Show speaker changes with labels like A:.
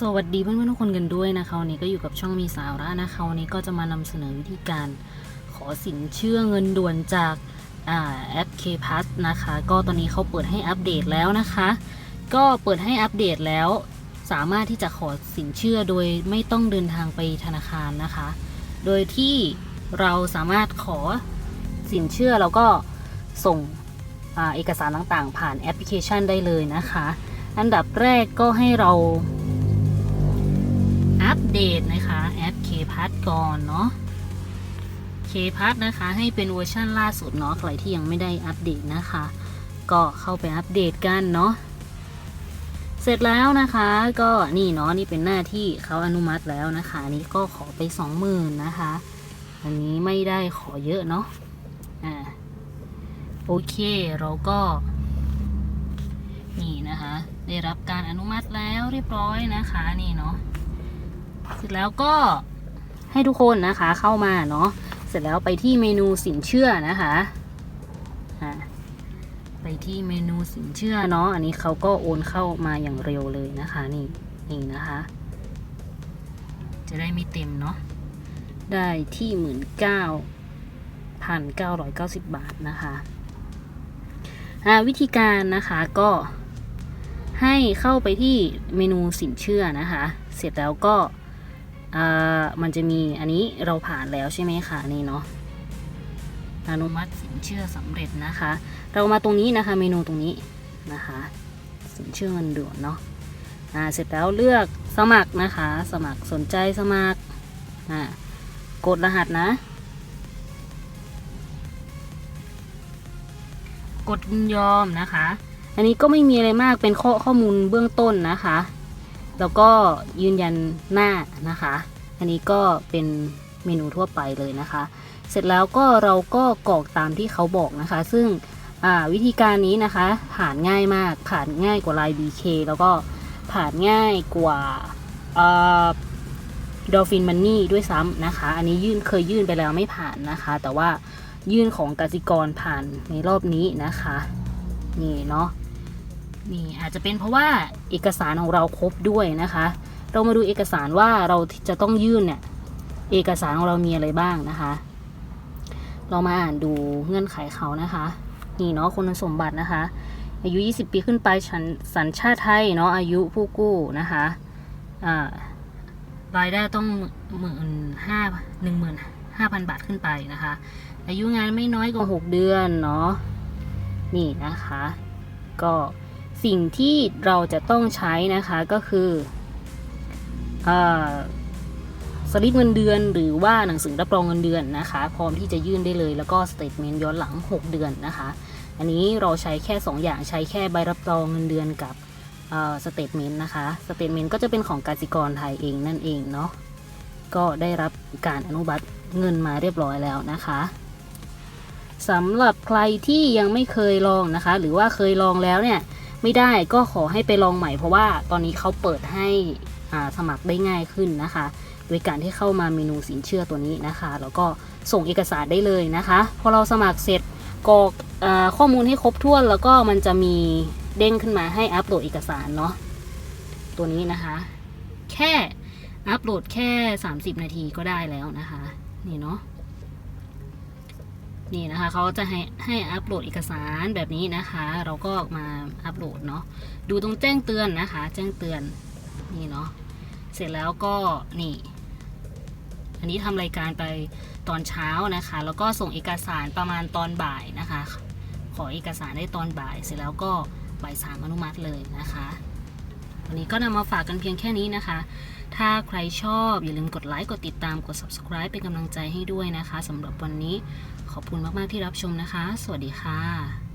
A: สวัสดีเพื่อนๆทุกคนกันด้วยนะคะวันนี้ก็อยู่กับช่องมีสาระนะคะวันนี้ก็จะมานำเสนอวิธีการขอสินเชื่อเงินด่วนจากอาแอป K p a s นะคะ ก็ตอนนี้เขาเปิดให้อัปเดตแล้วนะคะ ก็เปิดให้อัปเดตแล้ว สามารถที่จะขอสินเชื่อโดยไม่ต้องเดินทางไปธนาคารนะคะ โดยที่เราสามารถขอสินเชื่อแล้วก็ส่งอเอกสารต่างๆ ผ่านแอปพลิเคชันได้เลยนะคะ อันดับแรกก็ให้เรา อัปเดตนะคะแอป k p a s ก่อนเนาะ k p a s นะคะ ให้เป็นเวอร์ชันล่าสุดเนาะใครที่ยังไม่ได้อัปเดตนะคะ ก็เข้าไปอัปเดตกันเนาะเสร็จแล้วนะคะก็นี่เนาะนี่เป็นหน้าที่เขาอนุมัติแล้วนะคะนี้ก็ขอไป20,000นะคะ อันนี้ไม่ได้ขอเยอะเนาะอ่าโอเคเราก็นี่นะคะ ได้รับการอนุมัติแล้วเรียบร้อยนะคะนี่เนาะ สร็จแล้วก็ให้ทุกคนนะคะเข้ามาเนาะเสร็จแล้วไปที่เมนูสินเชื่อนะคะอะไปที่เมนูสินเชื่อเนาะอันนี้เขาก็โอนเข้ามาอย่างเร็วเลยนะคะนี่นี่นะคะ จะได้ไม่เต็มเนาะได้ที่หมื่นเก้าพันเก้าร้อยเก้าสิบบาทนะคะอ่าวิธีการนะคะก็ให้เข้าไปที่เมนูสินเชื่อนะคะ เสร็จแล้วก็อ่า มันจะมีอันนี้เราผ่านแล้วใช่ไหมคะนี่เนาะอนุมัติสินเชื่อสำเร็จนะคะ เรามาตรงนี้นะคะเมนูตรงนี้นะคะ สินเชื่อเงินด่วนเนาะอ่าเสร็จแล้วเลือกสมัครนะคะ สมัครสนใจสมัครอ่ากดรหัสนะ กดยินยอมนะคะ อันนี้ก็ไม่มีอะไรมากเป็นข้อข้อมูลเบื้องต้นนะคะ แล้วก็ยืนยันหน้านะคะ อันนี้ก็เป็นเมนูทั่วไปเลยนะคะ เสร็จแล้วก็เราก็กรอกตามที่เขาบอกนะคะ ซึ่งวิธีการนี้นะคะผ่านง่ายมากผ่านง่ายกว่า Line BK แล้วก็ผ่านง่ายกว่าดอฟฟินมันนี่ด้วยซ้ำนะคะ อันนี้ยื่นเคยยื่นไปแล้วไม่ผ่านนะคะ แต่ว่ายื่นของกสิกรผ่านในรอบนี้นะคะ นี่เนาะ นี่อาจจะเป็นเพราะว่าเอกสารของเราครบด้วยนะคะ เรามาดูเอกสารว่าเราจะต้องยื่นเนี่ยเอกสารของเรามีอะไรบ้างนะคะ เรามาอ่านดูเงื่อนไขเขานะคะ นี่เนาะคุณสมบัตินะคะ อายุ 20 ปีขึ้นไปฉันสัญชาติไทยเนาะอายุผู้กู้นะคะอ่ารายได้ต้องหมื่นห้าหนึ่งหมื่นห้าพันบาทขึ้นไปนะคะ อายุงานไม่น้อยกว่า6เดือนเนาะนี่นะคะ ก็ สิ่งที่เราจะต้องใช้นะคะก็คืออสลิปเงินเดือนหรือว่าหนังสือรับรองเงินเดือนนะคะ พร้อมที่จะยื่นได้เลย แล้วก็สเตทเมนต์ย้อนหลัง 6 เดือนนะคะ อันนี้เราใช้แค่ 2 อย่างใช้แค่ใบรับรองเงินเดือนกับสเตทเมนต์นะคะสเตทเมนต์ก็จะเป็นของกสิกรไทยเองนั่นเองเนาะก็ได้รับการอนุบัติเงินมาเรียบร้อยแล้วนะคะสำหรับใครที่ยังไม่เคยลองนะคะ หรือว่าเคยลองแล้วเนี่ย ไม่ได้ก็ขอให้ไปลองใหม่เพราะว่าตอนนี้เขาเปิดให้สมัครได้ง่ายขึ้นนะคะ โดยการที่เข้ามาเมนูสินเชื่อตัวนี้นะคะ แล้วก็ส่งเอกสารได้เลยนะคะ พอเราสมัครเสร็จกรอกข้อมูลให้ครบถ้วน แล้วก็มันจะมีเด้งขึ้นมาให้อัปโหลดเอกสารเนาะตัวนี้นะคะ แค่อัปโหลดแค่ 30 นาทีก็ได้แล้วนะคะ นี่เนาะ นี่นะคะเขาจะให้ให้อัปโหลดเอกสารแบบนี้นะคะ เราก็มาอัปโหลดเนาะดูตรงแจ้งเตือนนะคะ แจ้งเตือนนี่เนาะเสร็จแล้วก็นี่ อันนี้ทำรายการไปตอนเช้านะคะ แล้วก็ส่งเอกสารประมาณตอนบ่ายนะคะ ขอเอกสารได้ตอนบ่าย เสร็จแล้วก็บ่ายสามอนุมัติเลยนะคะ วันนี้ก็นำมาฝากกันเพียงแค่นี้นะคะ ถ้าใครชอบอย่าลืมกดไลค์กดติดตามกด subscribe เป็นกำลังใจให้ด้วยนะคะสำหรับวันนี้ขอบคุณมาก ๆ ที่รับชมนะคะ สวัสดีค่ะ